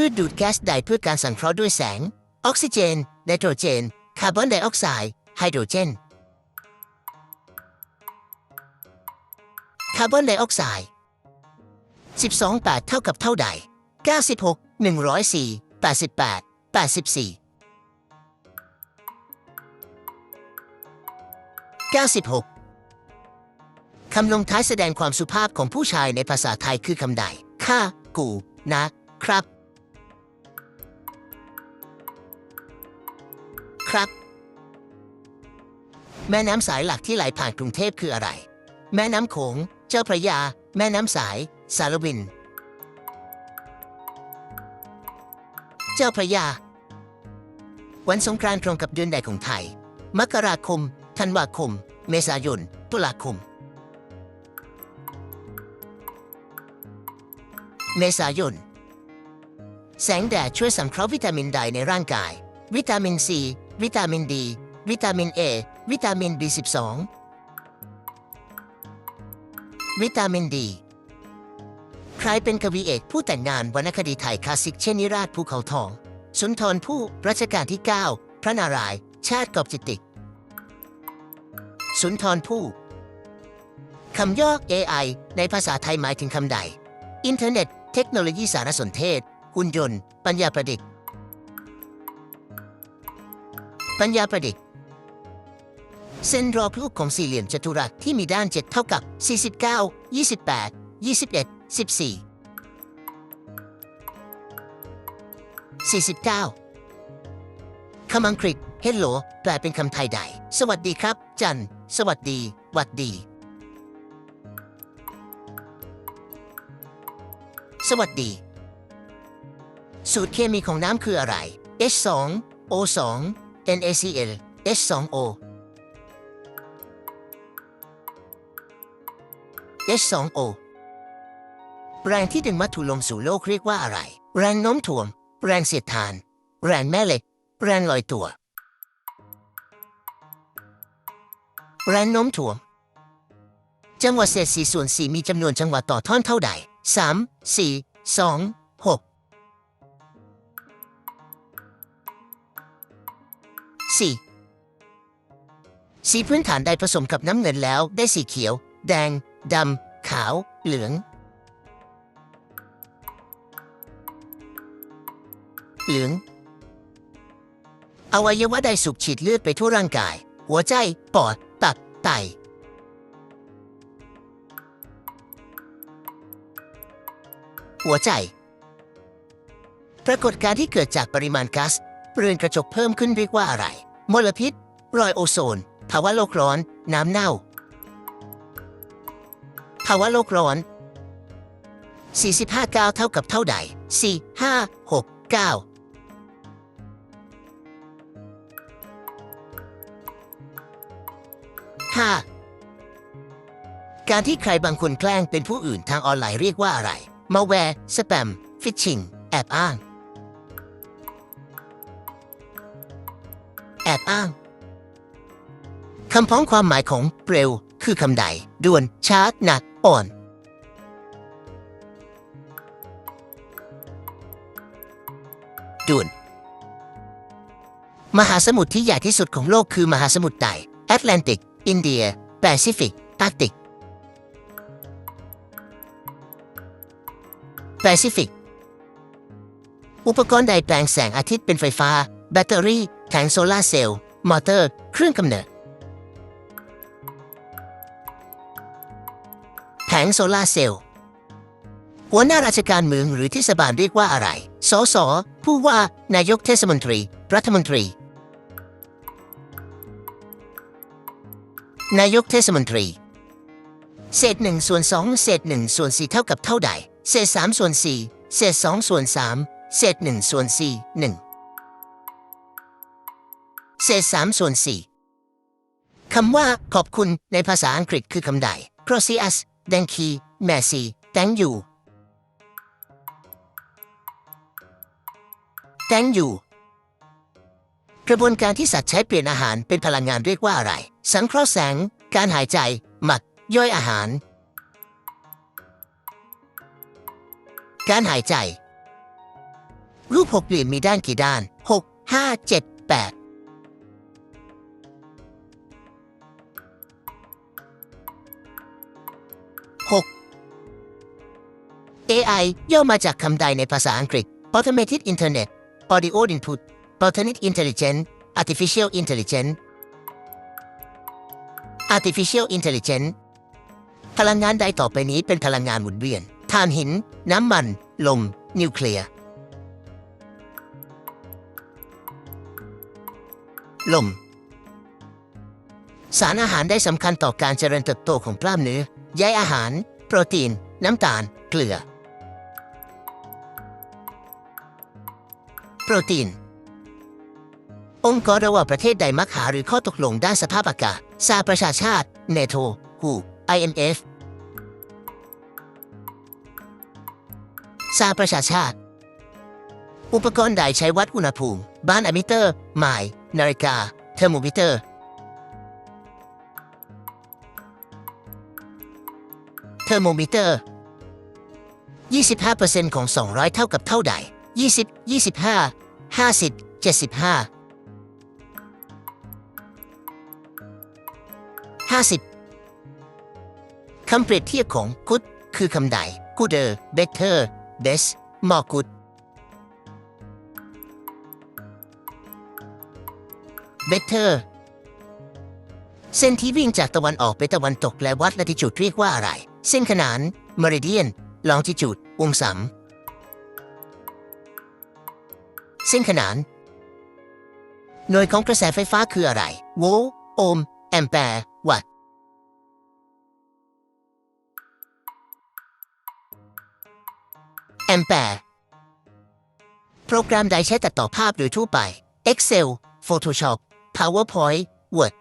พืชดูดแก๊สได้เพื่อการสังเคราะห์ด้วยแสง ออกซิเจน ไนโตรเจน คาร์บอนไดออกไซด์ ไฮโดรเจน คาร์บอนไดออกไซด์ 12 8 เท่ากับเท่าใด 96 104 88 84 96 คำลงท้ายแสดงความสุภาพของผู้ชายในภาษาไทยคือคำใดค่ากู นะ ครับ ครับ แม่น้ำสายหลักที่ไหลผ่านกรุงเทพคืออะไร แม่น้ำโขง เจ้าพระยา แม่น้ำสาย สารวิน เจ้าพระยา วันสงกรานต์ตรงกับเดือนใดของไทย มกราคม ธันวาคม เมษายน ตุลาคม เมษายนแสงแดดช่วยสังเคราะห์วิตามินใดในร่างกาย วิตามินซี วิตามินดี วิตามินเอวิตามิน B12 วิตามินดี ใครเป็นกวีเอกผู้แต่งงานวรรณคดีไทยคลาสสิกเช่นนิราชภูเขาทอง สุนทรผู้รัชกาลที่ 9 พระนารายณ์ชาติกอบจิตติก สุนทรผู้คำย่อ AI ในภาษาไทยหมายถึงคำใด อินเทอร์เน็ต เทคโนโลยีสารสนเทศหุ่นยนต์ ปัญญาประดิษฐ์ ปัญญาประดิษฐ์ เส้นรอบรูปของสี่เหลี่ยมจัตุรัสที่มีด้าน 7 เท่ากับ 49 28 21 14 49 คำอังกฤษ Hello แปลเป็นคำไทยใด สวัสดีครับ จัน สวัสดี หวัดดี สวัสดี สูตรเคมีของน้ำคืออะไร H2 O2 NaCl H2O H2O แรงที่ดึงวัตถุลงสู่โลกเรียกว่าอะไร แรงโน้มถ่วง แรงเสียดทาน แรงแม่เหล็ก แรงลอยตัว แรงโน้มถ่วง จังหวัดเศษ4ส่วน4มีจำนวนจังหวัดต่อท่อนเท่าใด3 4 2 6 4 สีพื้นฐานใดผสมกับน้ำเงินแล้วได้สีเขียว แดงดำขาว เหลือง เหลือง อวัยวะใดสูบฉีดเลือดไปทั่วร่างกาย หัวใจ ปอด ตับ ไต หัวใจ ปรากฏการณ์ที่เกิดจากปริมาณก๊าซเรือนกระจกเพิ่มขึ้นเรียกว่าอะไร มลพิษ รอยโอโซน ภาวะโลกร้อน น้ำเน่า ภาวะโลกร้อน 45ก้าวเท่ากับเท่าใด 4 5 6 9 5. การที่ใครบางคนแกล้งเป็นผู้อื่นทางออนไลน์เรียกว่าอะไร มาแวร์ สแปม ฟิชชิง แอบอ้าง แอบอ้างคำพ้องความหมายของเร็ว คือคำใดด่วนช้าหนักอ่อน ด่วน มหาสมุทรที่ใหญ่ที่สุดของโลกคือมหาสมุทรใดแอตแลนติก อินเดีย แปซิฟิกอาร์กติก แปซิฟิก อุปกรณ์ใดแปลงแสงอาทิตย์เป็นไฟฟ้า แบตเตอรี่ แผงโซลาร์เซลล์ มอเตอร์ เครื่องกำเนิด แผงโซลาร์เซลล์ หัวหน้าราชการเมืองหรือเทศบาลเรียกว่าอะไร สส ผู้ว่า นายกเทศมนตรี รัฐมนตรี นายกเทศมนตรี เศษหนึ่งส่วนสองเศษหนึ่งส่วนสี่เท่ากับเท่าใด เศษสามส่วนสี่เศษสองส่วนสามเศษหนึ่งส่วนสี่หนึ่ง เศษสามส่วนสี่คำว่าขอบคุณในภาษาอังกฤษคือคำใด gracias thank you merci thank you thank you กระบวนการที่สัตว์ใช้เปลี่ยนอาหารเป็นพลังงานเรียกว่าอะไร สังเคราะห์แสง การหายใจ หมัก ย่อยอาหาร การหายใจ รูปหกเหลี่ยมมีด้านกี่ด้าน 6 5 7 8 AI ย่อมาจากคำใดในภาษาอังกฤษ Automated Internet Audio Input Alternate Intelligence Artificial Intelligence Artificial Intelligence พลังงานใดต่อไปนี้เป็นพลังงานหมุนเวียนถ่านหิน น้ำมัน ลม นิวเคลียร์ ลม สารอาหารได้สำคัญต่อการเจริญเติบโตของกล้ามเนื้อใยอาหาร โปรตีน น้ำตาล เกลือ โปรตีน องค์กรระหว่างประเทศใดมักหาหรือข้อตกลงด้านสภาพอากาศสหประชาชาติเนโตฮู IMF สหประชาชาติ อุปกรณ์ใดใช้วัดอุณหภูมิ บ้านอะมิเตอร์ไมล์นาฬิกา เทอร์โมมิเตอร์ เทอร์โมมิเตอร์ 25%ของ 200 เท่ากับเท่าใด 20 25 50 75 50 คำเปรียบเทียบของ good คือคำใด gooder better best more good better เส้นที่วิ่งจากตะวันออกไปตะวันตกและวัด latitude เรียกว่าอะไร เส้นขนาน meridian longitude วงสา สิ้นขนาน หน่วยของกระแสไฟฟ้าคืออะไร โวลต์โอห์มแอมแปร์วัตต์แอมแปร์โปรแกรมใดใช้ตัดต่อภาพโดยทั่วไป Excel Photoshop PowerPoint Word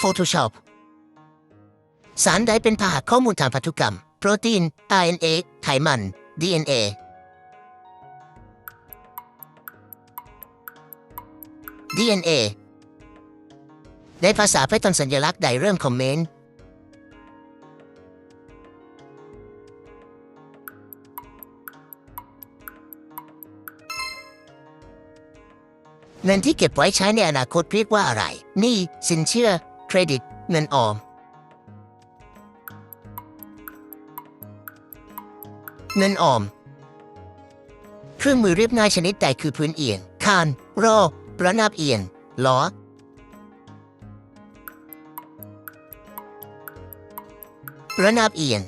Photoshop สารใดเป็นพาหะข้อมูลทางพันธุกรรม โปรตีน RNA ไขมัน DNA DNA ในภาษาไพทอนสัญลักษณ์ใดเริ่มคอมเมนต์ เงินที่เก็บไว้ใช้ในอนาคตเรียกว่าอะไร นี้สินเชื่อ เครดิต เงินออม เงินออม เครื่องมือเรียบง่ายชนิดใดคือพื้นเอียง คาน รอ ประนาบเอียง ล้อ ประนาบเอียง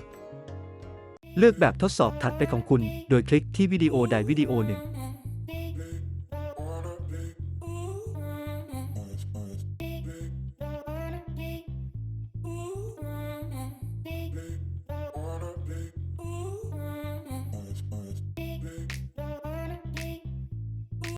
เลือกแบบทดสอบถัดไปของคุณ โดยคลิกที่วิดีโอใดวิดีโอหนึ่ง